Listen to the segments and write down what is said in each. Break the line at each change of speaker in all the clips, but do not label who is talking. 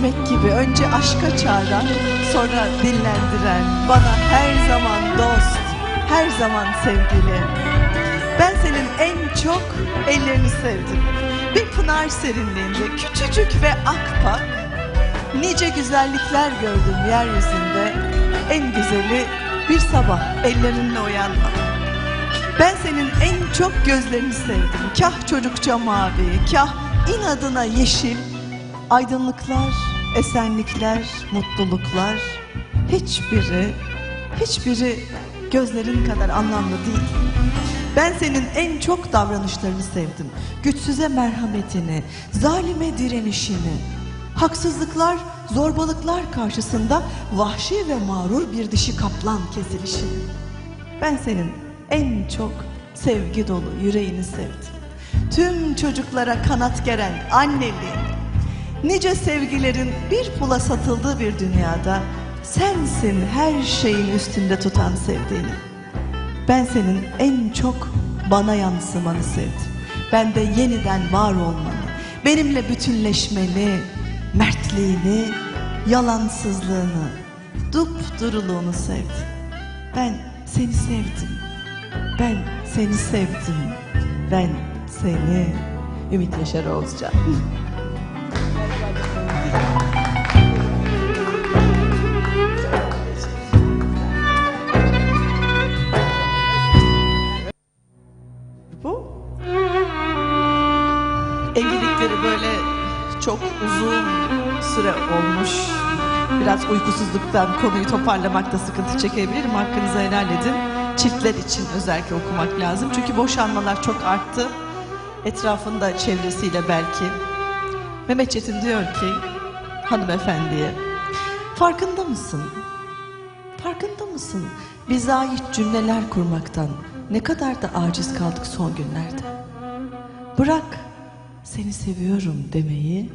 ekmek gibi önce aşka çağıran, sonra dinlendiren, bana her zaman dost, her zaman sevgili. Ben senin en çok ellerini sevdim. Bir pınar serinliğinde küçücük ve akpak, nice güzellikler gördüm yeryüzünde. En güzeli bir sabah ellerinle uyanmak. Ben senin en çok gözlerini sevdim. Kah çocukça mavi, kah inadına yeşil. Aydınlıklar, esenlikler, mutluluklar. Hiçbiri, hiçbiri gözlerin kadar anlamlı değil. Ben senin en çok davranışlarını sevdim. Güçsüze merhametini, zalime direnişini, haksızlıklar, zorbalıklar karşısında vahşi ve mağrur bir dişi kaplan kesilişini. Ben senin en çok sevgi dolu yüreğini sevdim. Tüm çocuklara kanat geren anneliğin, nice sevgilerin bir pula satıldığı bir dünyada sensin her şeyin üstünde tutan sevdiğini. Ben senin en çok bana yansımanı sevdim. Ben de yeniden var olmanı, benimle bütünleşmeni, mertliğini, yalansızlığını, dupduruluğunu sevdim. Ben seni sevdim. Ben seni sevdim. Ben seni Ümit Yaşar Oğuzcan. süre olmuş. Biraz uykusuzluktan konuyu toparlamakta sıkıntı çekebilirim. Hakkınızı helal edin. Çiftler için özellikle okumak lazım. Çünkü boşanmalar çok arttı. Etrafında çevresiyle belki. Mehmet Çetin diyor ki hanımefendiye farkında mısın? Farkında mısın? Bize ait cümleler kurmaktan ne kadar da aciz kaldık son günlerde. Bırak seni seviyorum demeyi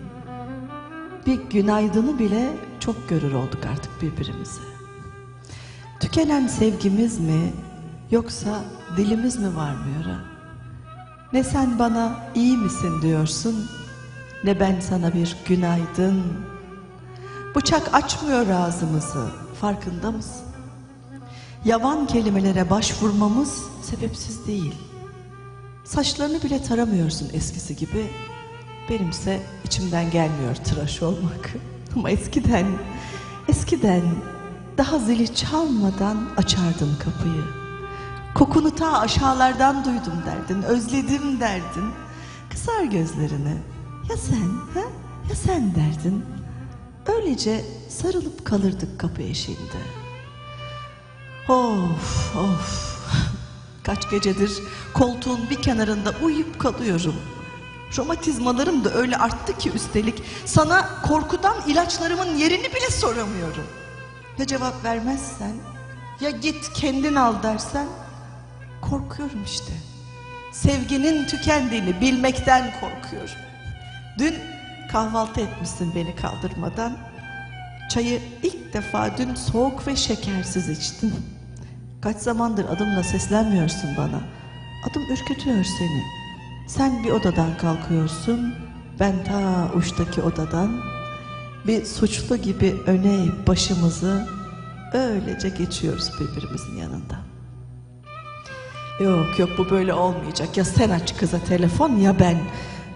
bir günaydını bile çok görür olduk artık birbirimize. Tükenen sevgimiz mi yoksa dilimiz mi varmıyor ha? Ne sen bana iyi misin diyorsun ne ben sana bir günaydın. Bıçak açmıyor ağzımızı farkında mısın? Yavan kelimelere başvurmamız sebepsiz değil. Saçlarını bile taramıyorsun eskisi gibi. Benimse içimden gelmiyor tıraş olmak. Ama eskiden, eskiden daha zili çalmadan açardın kapıyı. Kokunu ta aşağılardan duydum derdin, özledim derdin. Kısar gözlerini. Ya sen, ha? Ya sen derdin. Öylece sarılıp kalırdık kapı eşiğinde. Of of. Kaç gecedir koltuğun bir kenarında uyuyup kalıyorum. Romatizmalarım da öyle arttı ki üstelik sana korkudan ilaçlarımın yerini bile soramıyorum. Ya cevap vermezsen ya git kendin al dersen korkuyorum işte. Sevginin tükendiğini bilmekten korkuyorum. Dün kahvaltı etmişsin beni kaldırmadan. Çayı ilk defa dün soğuk ve şekersiz içtim. Kaç zamandır adımla seslenmiyorsun bana. Adım ürkütüyor seni. Sen bir odadan kalkıyorsun, ben ta uçtaki odadan. Bir suçlu gibi öne başımızı öylece geçiyoruz birbirimizin yanında. Yok yok bu böyle olmayacak. Ya sen aç kıza telefon ya ben.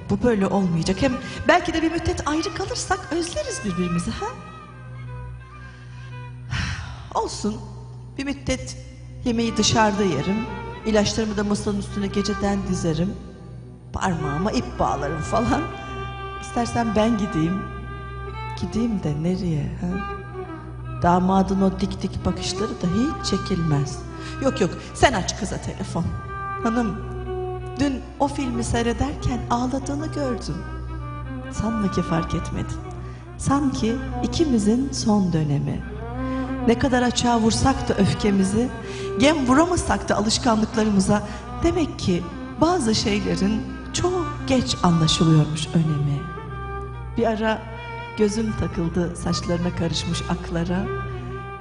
Bu böyle olmayacak. Hem belki de bir müddet ayrı kalırsak özleriz birbirimizi ha? Olsun. Bir müddet yemeği dışarıda yerim. İlaçlarımı da masanın üstüne geceden dizerim. Parmağıma ip bağlarım falan. İstersen ben gideyim. Gideyim de nereye? Ha? Damadın o dik dik bakışları da hiç çekilmez. Yok yok sen aç kıza telefon. Hanım dün o filmi seyrederken ağladığını gördüm. Sanma ki fark etmedin. Sanki ikimizin son dönemi. Ne kadar açığa vursak da öfkemizi, gem vuramasak da alışkanlıklarımıza demek ki bazı şeylerin geç anlaşılıyormuş önemi. Bir ara gözüm takıldı saçlarına karışmış aklara.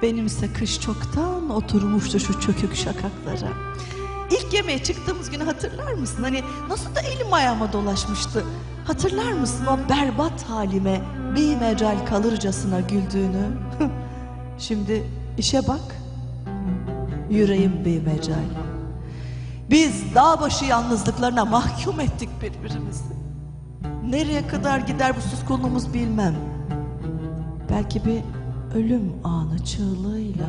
Benimse kış çoktan oturmuştu şu çökük şakaklara. ilk yemeğe çıktığımız günü hatırlar mısın? Hani nasıl da elim ayağıma dolaşmıştı. Hatırlar mısın o berbat halime bir mecal kalırcasına güldüğünü? Şimdi işe bak. Yüreğim bir mecal. Biz dağ başı yalnızlıklarına mahkum ettik birbirimizi. Nereye kadar gider bu suskunluğumuz bilmem. Belki bir ölüm anı çığlığıyla.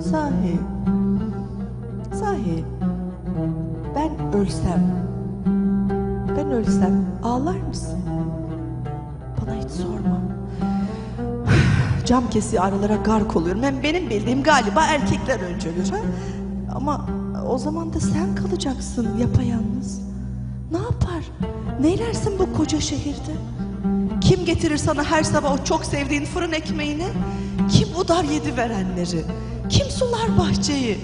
Sahi, sahi ben ölsem, ben ölsem ağlar mısın? Bana hiç sorma. Cam kesiyor aralara gark oluyorum. Hem benim bildiğim galiba erkekler önce ölür. Ha? Ama o zaman da sen kalacaksın yapayalnız. Ne yapar? Neylersin bu koca şehirde? Kim getirir sana her sabah o çok sevdiğin fırın ekmeğini? Kim udar yedi verenleri? Kim sular bahçeyi?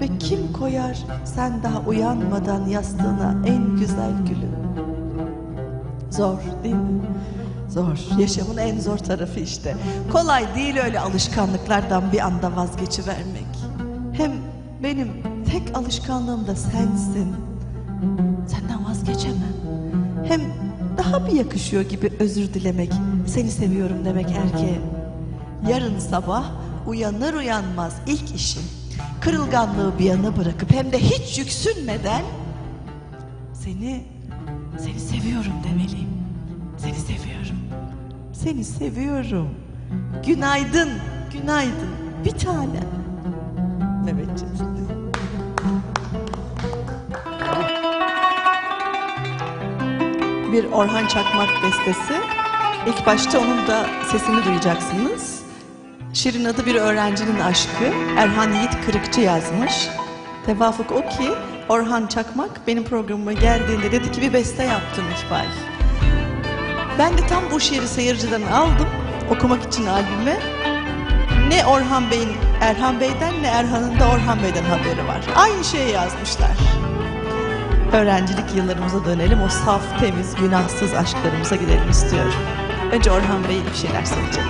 Ve kim koyar sen daha uyanmadan yastığına en güzel gülü? Zor değil mi? Zor. Yaşamın en zor tarafı işte. Kolay değil öyle alışkanlıklardan bir anda vazgeçivermek. Hem benim tek alışkanlığım da sensin. Senden vazgeçemem. Hem daha bir yakışıyor gibi özür dilemek, seni seviyorum demek erkeğe. Yarın sabah uyanır uyanmaz ilk işim kırılganlığı bir yana bırakıp hem de hiç yüksünmeden seni seni seviyorum demeliyim. Seni seviyorum. Seni seviyorum. Günaydın, günaydın. Bir tane. Mehmetciğim. Bir Orhan Çakmak bestesi. İlk başta onun da sesini duyacaksınız. Şirin adı bir öğrencinin aşkı. Erhan Yiğit Kırıkçı yazmış. Tevafuk o ki Orhan Çakmak benim programıma geldiğinde dedi ki bir beste yaptım İkbal. Ben de tam bu şiiri seyirciden aldım okumak için albüme. Ne Orhan Bey'in Erhan Bey'den ne Erhan'ın da Orhan Bey'den haberi var. Aynı şeyi yazmışlar. Öğrencilik yıllarımıza dönelim. O saf, temiz, günahsız aşklarımıza gidelim istiyorum. Önce Orhan Bey bir şeyler söyleyecek.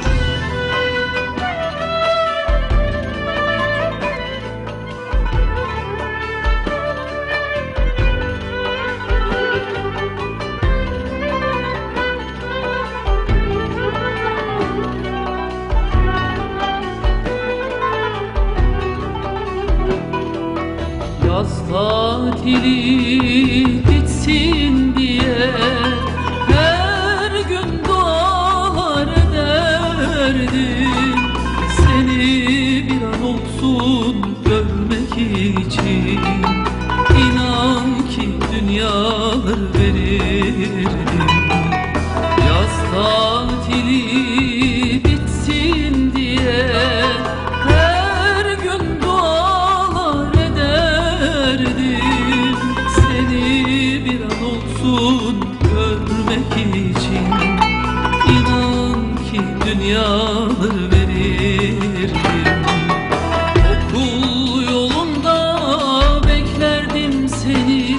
Tatili ki dünyalar verirdim. Okul yolunda beklerdim seni.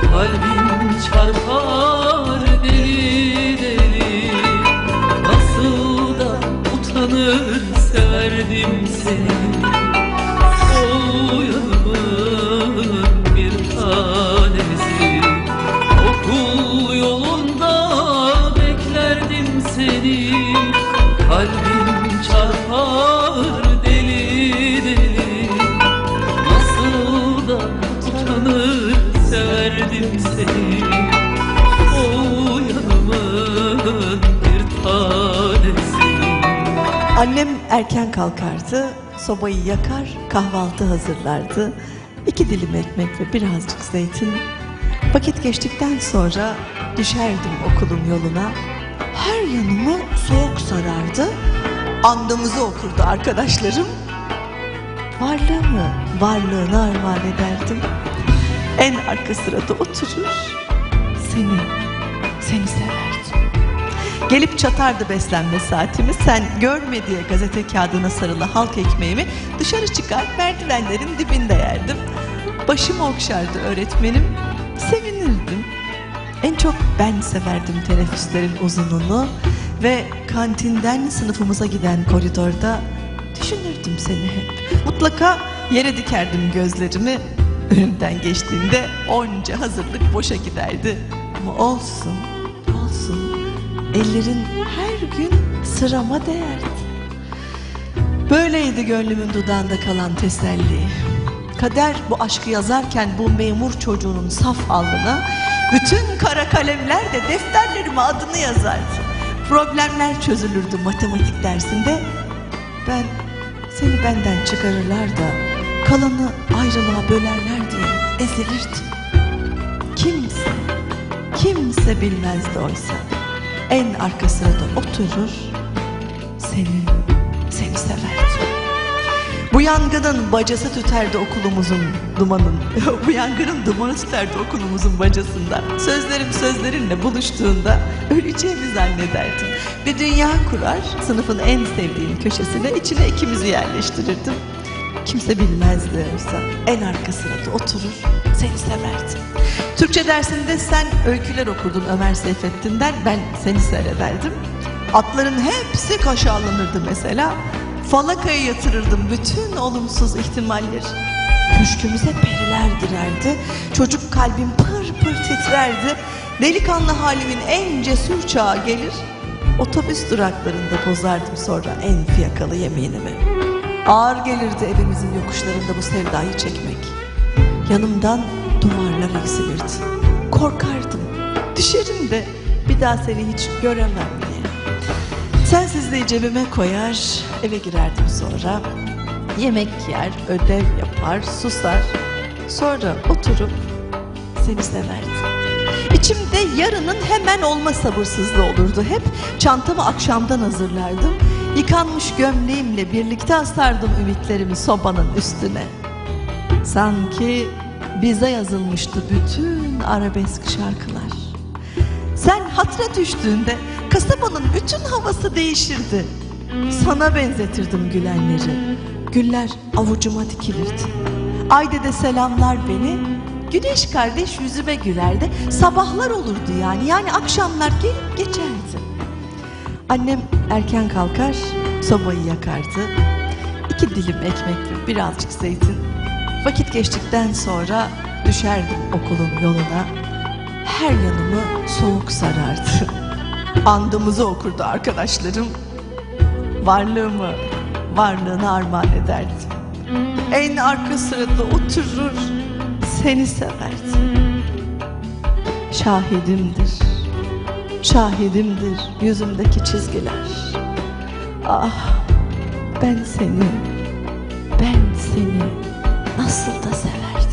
Kalbim çarpar deli deli. Nasıl da utanır severdim seni
Annem erken kalkardı, sobayı yakar, kahvaltı hazırlardı. İki dilim ekmek ve birazcık zeytin. Vakit geçtikten sonra düşerdim okulun yoluna. Her yanımı soğuk sarardı. Andımızı okurdu arkadaşlarım. Varlığımı, varlığına armağan ederdim. En arka sırada oturur, seni, seni severdim. Gelip çatardı beslenme saatimi. Sen görme diye gazete kağıdına sarılı halk ekmeğimi dışarı çıkar merdivenlerin dibinde yerdim. Başım okşardı öğretmenim. Sevinirdim. En çok ben severdim teneffüslerin uzunluğunu ve kantinden sınıfımıza giden koridorda düşünürdüm seni hep. Mutlaka yere dikerdim gözlerimi. Önümden geçtiğinde onca hazırlık boşa giderdi. Ama olsun, olsun. Ellerin her gün sırama değerdi. Böyleydi gönlümün dudağında kalan teselli. Kader bu aşkı yazarken bu memur çocuğunun saf alnına bütün kara kalemler de defterlerime adını yazardı. Problemler çözülürdü matematik dersinde. Ben seni benden çıkarırlar da kalanı ayrılığa bölerler diye ezilirdim. Kimse, kimse bilmezdi oysa. En arka sırada oturur, seni, seni severdim. Bu yangının bacası tüterdi okulumuzun dumanın. Bu yangının dumanı tüterdi okulumuzun bacasında. Sözlerim sözlerinle buluştuğunda öleceğimi zannederdim. Bir dünya kurar, sınıfın en sevdiğim köşesine içine ikimizi yerleştirirdim. Kimse bilmezdi oysa. En arka sırada oturur, seni severdim. Türkçe dersinde sen öyküler okurdun Ömer Seyfettin'den, ben seni seyrederdim. Atların hepsi kaşarlanırdı mesela. Falakaya yatırırdım bütün olumsuz ihtimalleri. Köşkümüze periler girerdi. Çocuk kalbim pır pır titrerdi. Delikanlı halimin en cesur çağı gelir. Otobüs duraklarında bozardım sonra en fiyakalı yeminimi. Ağır gelirdi evimizin yokuşlarında bu sevdayı çekmek. Yanımdan duvarlar eksilirdi. Korkardım. Düşerim de bir daha seni hiç göremem diye. Sensizliği cebime koyar, eve girerdim sonra. Yemek yer, ödev yapar, susar. Sonra oturup seni severdim. İçimde yarının hemen olma sabırsızlığı olurdu hep. Çantamı akşamdan hazırlardım. Yıkanmış gömleğimle birlikte asardım ümitlerimi sobanın üstüne. Sanki bize yazılmıştı bütün arabesk şarkılar. Sen hatıra düştüğünde kasabanın bütün havası değişirdi. Sana benzetirdim gülenleri. Güller avucuma dikilirdi. Ayda de selamlar beni. Güneş kardeş yüzüme gülerdi. Sabahlar olurdu yani. Yani akşamlar gelip geçerdi. Annem erken kalkar, sobayı yakardı. İki dilim ekmek birazcık zeytin. Vakit geçtikten sonra düşerdim okulun yoluna. Her yanımı soğuk sarardı. Andımızı okurdu arkadaşlarım. Varlığımı, varlığına armağan ederdim. En arka sırada oturur, seni severdim. Şahidimdir, şahidimdir yüzümdeki çizgiler. Ah, ben seni, ben seni nasıl da severdim.